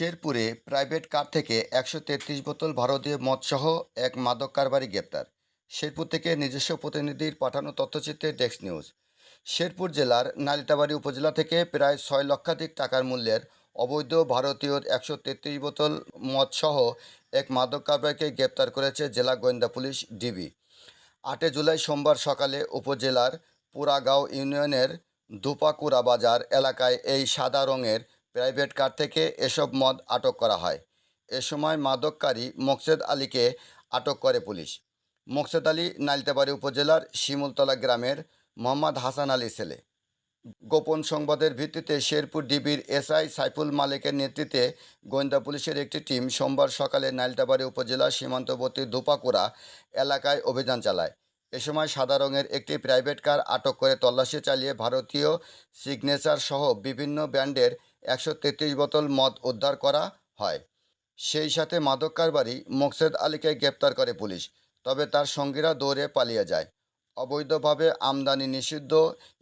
শেরপুরে private car থেকে একশো তেত্রিশ বোতল ভারতীয় মদসহ এক মাদক কারবারি গ্রেপ্তার। শেরপুর থেকে নিজস্ব প্রতিনিধির পাঠানো তথ্যচিত্রে ডেস্ক নিউজ। শেরপুর জেলার নালিতাবাড়ি উপজেলা থেকে প্রায় ছয় লক্ষাধিক টাকার মূল্যের অবৈধ ভারতীয় একশো তেত্রিশ বোতল মদসহ এক মাদক কারবারিকে গ্রেপ্তার করেছে জেলা গোয়েন্দা পুলিশ ডিবি। আটই জুলাই সোমবার সকালে উপজেলার পুরাগাঁও ইউনিয়নের দুপাকুড়া বাজার এলাকায় এই সাদা রঙের প্রাইভেট কার থেকে এসব মদ আটক করা হয়। এ সময় মাদককারী মোকসেদ আলীকে আটক করে পুলিশ। মোকসেদ আলী নালিতাবাড়ি উপজেলার শিমুলতলা গ্রামের মোহাম্মদ হাসান আলী ছেলে। গোপন সংবাদের ভিত্তিতে শেরপুর ডিবির এসআই সাইফুল মালিকের নেতৃত্বে গোয়েন্দা পুলিশের একটি টিম সোমবার সকালে নাইলতাবাড়ি উপজেলা সীমান্তবর্তী দুপাকুড়া এলাকায় অভিযান চালায়। এ সময় সাদা রঙের একটি প্রাইভেট কার আটক করে তল্লাশি চালিয়ে ভারতীয় সিগনেচার সহ বিভিন্ন ব্র্যান্ডের একশো তেত্রিশ বোতল মদ উদ্ধার করা হয়। সেই সাথে মাদক কারবারি মোকসেদ আলীকে গ্রেপ্তার করে পুলিশ, তবে তার সঙ্গীরা দৌড়ে পালিয়ে যায়। অবৈধভাবে আমদানি নিষিদ্ধ,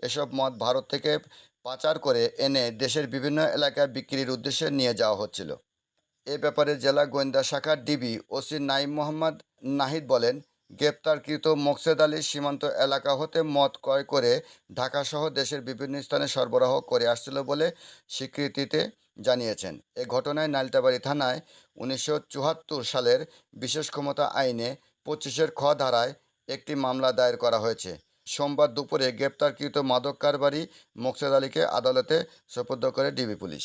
এসব মদ ভারত থেকে পাচার করে এনে দেশের বিভিন্ন এলাকায় বিক্রির উদ্দেশ্যে নিয়ে যাওয়া হচ্ছিল। এ ব্যাপারে জেলা গোয়েন্দা শাখার ডিবি ওসি নাইম মোহাম্মদ নাহিদ বলেন গ্রেপ্তারকৃত মোকসেদ আলী সীমান্ত এলাকা হতে মদ ক্রয় করে ঢাকাসহ দেশের বিভিন্ন স্থানে সরবরাহ করে আসছিল বলে স্বীকৃতিতে জানিয়েছেন। এ ঘটনায় নালিতাবাড়ি থানায় উনিশশো চুয়াত্তর সালের বিশেষ ক্ষমতা আইনে পঁচিশের খ ধারায় একটি মামলা দায়ের করা হয়েছে। সোমবার দুপুরে গ্রেপ্তারকৃত মাদক কারবারি মোকসেদ আলীকে আদালতে সোপর্দ করে ডিবি পুলিশ।